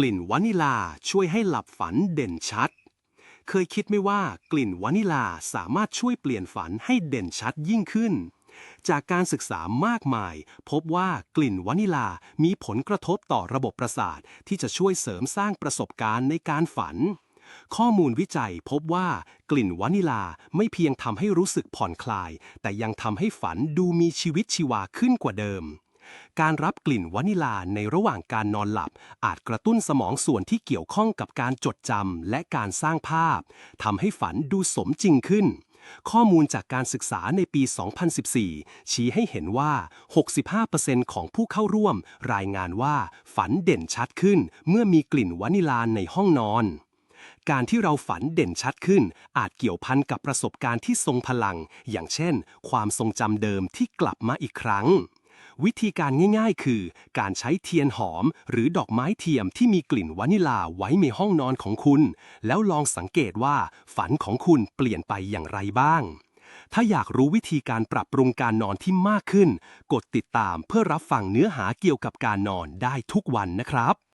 กลิ่นวานิลาช่วยให้หลับฝันเด่นชัด เคยคิดไหมว่ากลิ่นวานิลาสามารถช่วยเปลี่ยนฝันให้เด่นชัดยิ่งขึ้น จากการศึกษามากมาย พบว่ากลิ่นวานิลามีผลกระทบต่อระบบประสาทที่จะช่วยเสริมสร้างประสบการณ์ในการฝัน ข้อมูลวิจัยพบว่ากลิ่นวานิลาไม่เพียงทำให้รู้สึกผ่อนคลาย แต่ยังทำให้ฝันดูมีชีวิตชีวาขึ้นกว่าเดิม การรับกลิ่นวานิลาในระหว่างการนอนหลับ อาจกระตุ้นสมองส่วนที่เกี่ยวข้องกับการจดจำและการสร้างภาพทำให้ฝันดูสมจริงขึ้นข้อมูลจากการศึกษาในปี 2014 ชี้ให้เห็นว่า 65%ของผู้เข้าร่วม รายงานว่าฝันเด่นชัดขึ้น เมื่อมีกลิ่นวานิลาในห้องนอน การที่เราฝันเด่นชัดขึ้น อาจเกี่ยวพันกับประสบการณ์ที่ทรงพลัง อย่างเช่น ความทรงจำเดิมที่กลับมาอีกครั้ง วิธีการง่ายๆ คือ การใช้เทียนหอม หรือดอกไม้เทียมที่มีกลิ่นวานิลาไว้ในห้องนอนของคุณ แล้วลองสังเกตว่าฝันของคุณเปลี่ยนไปอย่างไรบ้าง ถ้าอยากรู้วิธีการปรับปรุงการนอนที่มากขึ้น กดติดตามเพื่อรับฟังเนื้อหาเกี่ยวกับการนอนได้ทุกวันนะครับ